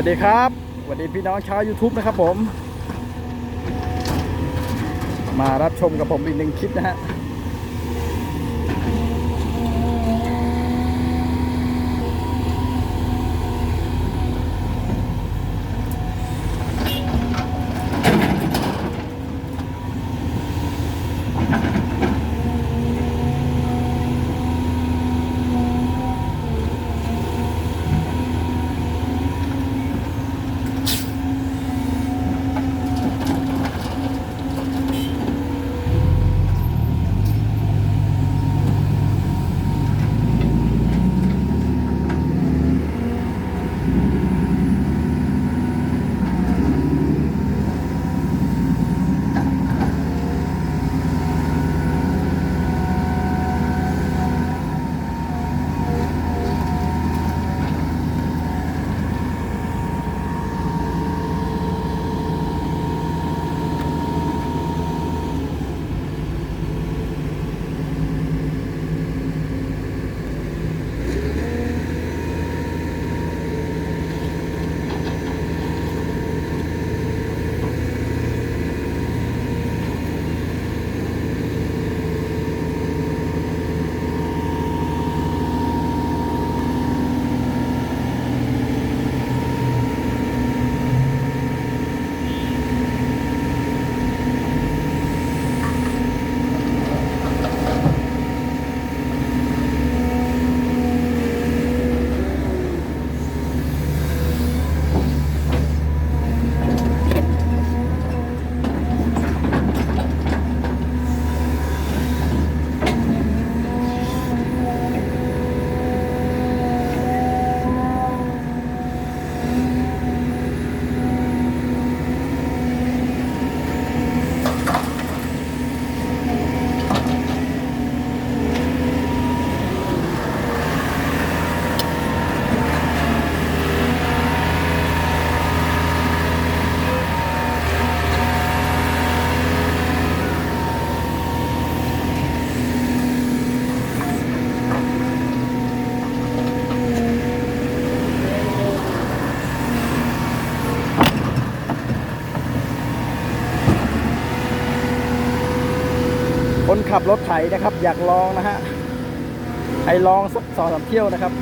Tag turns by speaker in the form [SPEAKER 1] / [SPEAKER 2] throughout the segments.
[SPEAKER 1] สวัสดีครับ สวัสดีพี่น้องชาว YouTube นะครับผม มารับชมกับผมอีกหนึ่งคลิปนะฮะ ขับรถไถนะครับ อยากลองนะฮะไอ้ลองสักสองสามเที่ยวนะครับ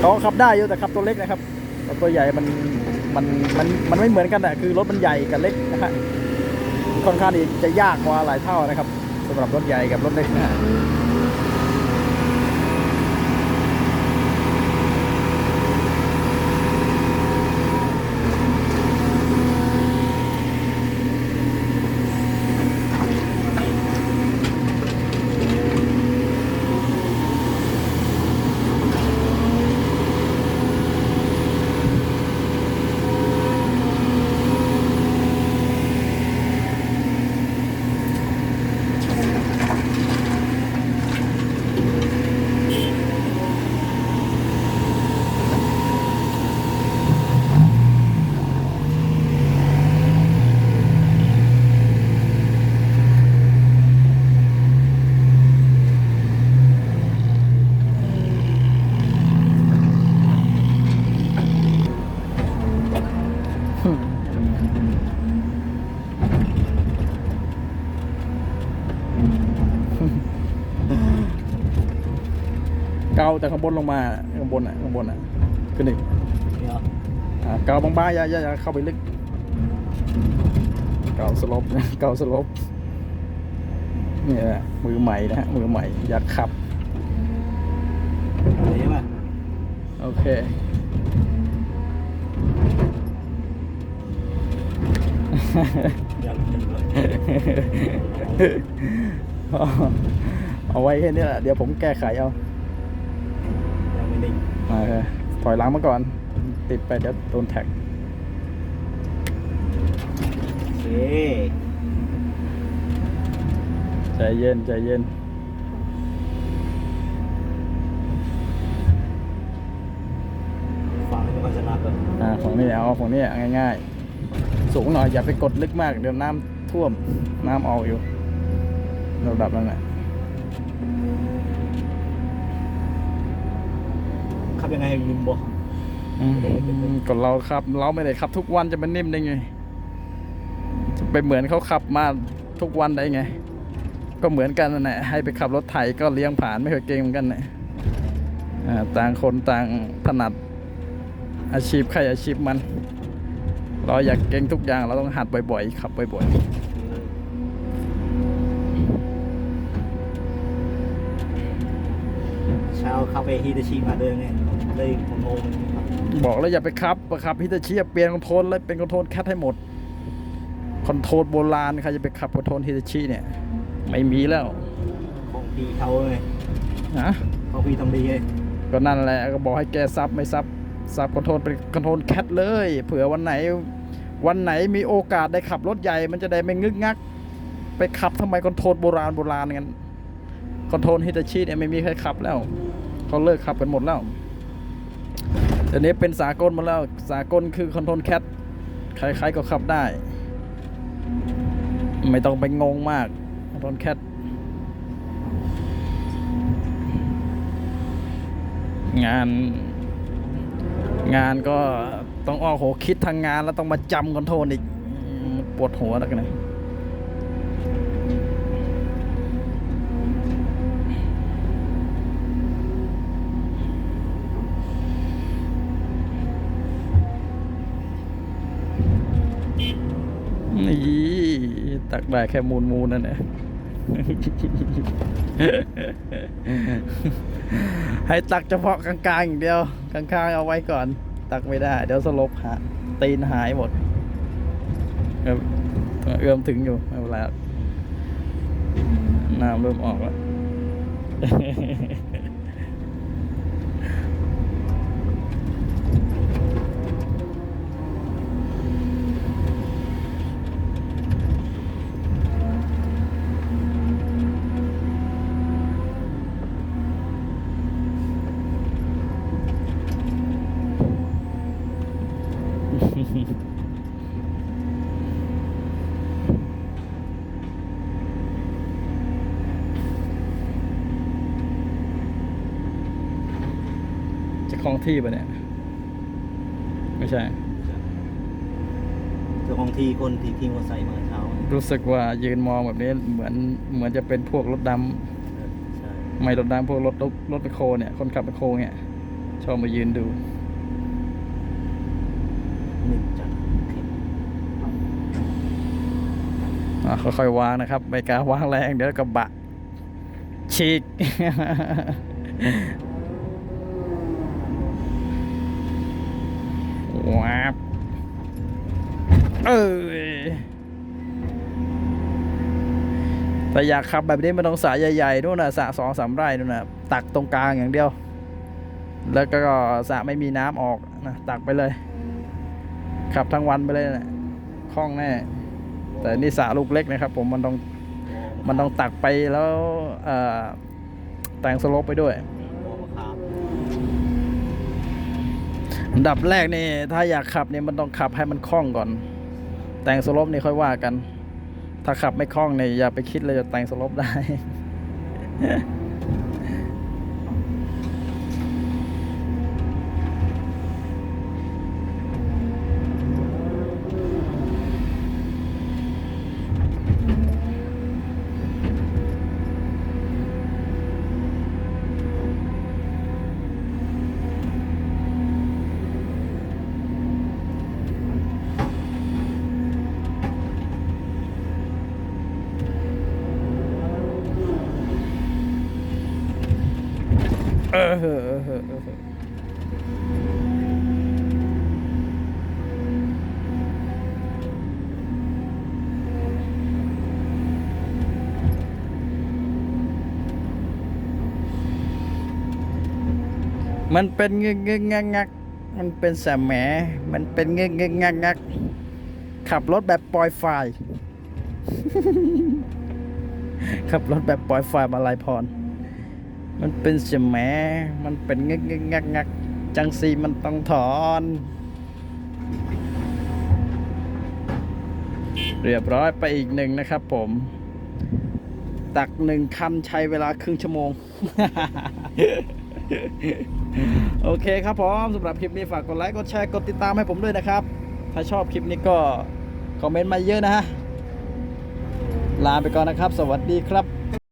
[SPEAKER 1] เขาขับได้อยู่แต่ขับตัวเล็กนะครับต,ตัวใหญ่มันมันมันมันไม่เหมือนกันอะคือรถมันใหญ่กับเล็กนะฮะค่อนข้างที่จะยากกว่าหลายเท่านะครับสำหรับรถใหญ่กับรถเล็กนะ เกาแต่ข้างบนลงมาข้างบนอะข้างบนอะขึ้นอีก
[SPEAKER 2] นี่เหรอ
[SPEAKER 1] อ่าเกาบางๆอย่าอย่าอย่าเข้าไปลึก เกาสลบนะเกาสลบนี่แหละมือใหม่นะฮะมือใหม่อยากขับ
[SPEAKER 2] เห็นไหม
[SPEAKER 1] โอเค
[SPEAKER 2] เลย
[SPEAKER 1] เอาไว้แค่นี้แหละ เดี๋ยวผมแก้ไขเอา
[SPEAKER 2] ยังไม่นิ่ง
[SPEAKER 1] อ่าถอยหลังมาก่อน ติดไปเดี๋ยวโดนแท็ก
[SPEAKER 2] โอเค
[SPEAKER 1] ใจเย็น ใจเย็น
[SPEAKER 2] ฟังไม่ค่อยถนัดเลย
[SPEAKER 1] อ่าของนี่เอาของนี่ง่ายๆ สูงหน่อยอย่าไปกดลึกมาก เดี๋ยวน้ำท่วมน้ำออกอยู่ระดับนั้นแหละ
[SPEAKER 2] ขับยังไงให้ลืมบ่
[SPEAKER 1] อืมก็เราขับ เราไม่ได้ขับ ทุกวันจะมันนิ่มได้ไงจะไปเหมือนเขาขับมาทุกวันได้ไง ก็เหมือนกันนั่นแหละให้ไปขับรถไถก็เลี้ยงผ่านไม่เคยเก่งเหมือนกันนะอ่าต่างคนต่างถนัดอาชีพใครอาชีพมัน เราอยากเก่งทุกอย่างเราต้องหัดบ่อยๆขับบ่อย
[SPEAKER 2] เช้าเข้าไปฮิตาชิมาเดินไงเลยผมงงครับ
[SPEAKER 1] ๆบอกแล้วอย่าไปขับไปขับฮิตาชิเปลี่ยนคอนโทรลเลยเป็นคอนโทรลแคทให้หมดคอนโทรลโบราณใครจะไปขับคอนโทรลฮิตาชิเนี่ย ไม่มีแล้ว
[SPEAKER 2] ของพี่เขาไง
[SPEAKER 1] นะ
[SPEAKER 2] ของพี่ทำดีไง
[SPEAKER 1] ก็นั่นแหละก็บอกให้แกซับไม่ซับ ซับคอนโทรลเป็นคอนโทรลแคทเลย เผื่อวันไหน วันไหนมีโอกาสได้ขับรถใหญ่ มันจะได้ไม่งึกงัก ไปขับทำไมคอนโทรลโบราณโบราณงั้นคอนโทรลฮิตาชิเนี่ยไม่มีใครขับแล้วเขาเลิกขับกันหมดแล้วเดี๋ยวนี้เป็นสากลมาแล้วสากลคือคอนโทรลแคทใครๆก็ขับได้ ไม่ต้องไปงงมากคอนโทรลแคทงาน งานก็ต้องออโหคิดทางงานแล้วต้องมาจำคอนโทรลอีกปวดหัวแล้วกันนะนี่ตักได้แค่มูลมูลนั่นแหละ ให้ตักเฉพาะกลางๆอย่างเดียวข้างๆเอาไว้ก่อน ตักไม่ได้ เดี๋ยวสลบฮะตีนหายหมดเอื้อมถึงอยู่ไม่เป็นไรน้ำเริ่มออกแล้ว จะคลองที่ปะเนี่ย ไม่ใช่
[SPEAKER 2] เจ้าของที่คนที่ขี่มอเตอร์ไซค์มาเช้า
[SPEAKER 1] รู้สึกว่ายืนมองแบบนี้เหมือนเหมือนจะเป็นพวกรถด
[SPEAKER 2] เออใช่ำ
[SPEAKER 1] ไม่รถดำพวกรถรถรถไมคโครเนี่ย คนขับไมคโครเนี่ย ชอบมายืนดู
[SPEAKER 2] หนึ่งจัดเข็ม
[SPEAKER 1] อะค่อยๆวางนะครับไม่กล้าวางแรงเดี๋ยวกระบะฉีก ว้าบเอ้ยแต่อยากขับแบบนี้มันต้องสายใหญ่ๆนู่นน่ะสระสองสามไร่นู่นน่ะ ตักตรงกลางอย่างเดียว แล้วก็สระไม่มีน้ำออกนะตักไปเลย ขับทั้งวันไปเลยนะคล่องแน่แต่นี่สระลูกเล็กนะครับ ผมมันต้องมันต้องตักไปแล้วแต่งสโลปไปด้วย
[SPEAKER 2] มองมาครับ
[SPEAKER 1] อันดับแรกนี่ถ้าอยากขับนี่มันต้องขับให้มันคล่องก่อน แต่งสลบนี่ค่อยว่ากัน ถ้าขับไม่คล่องเนี่ยอย่าไปคิดเลยจะแต่งสลบได้ เออเออเออมันเป็นเงึกงึงักงักมันเป็นแสมแหมมันเป็นเงึกงึงักงักขับรถแบบปล่อยไฟขับรถแบบปล่อยไฟมาลายพร มันเป็นเสมแหมมันเป็นงึกงึกงักงักจังสีมันต้องถอน เรียบร้อยไปอีกหนึ่งนะครับผม ตักหนึ่งคันใช้เวลาครึ่งชั่วโมง โอเคครับผมสำหรับคลิปนี้ฝากกดไลค์กดแชร์กดติดตามให้ผมด้วยนะครับ ถ้าชอบคลิปนี้ก็ คอมเมนต์มาเยอะนะฮะลาไปก่อนนะครับ สวัสดีครับ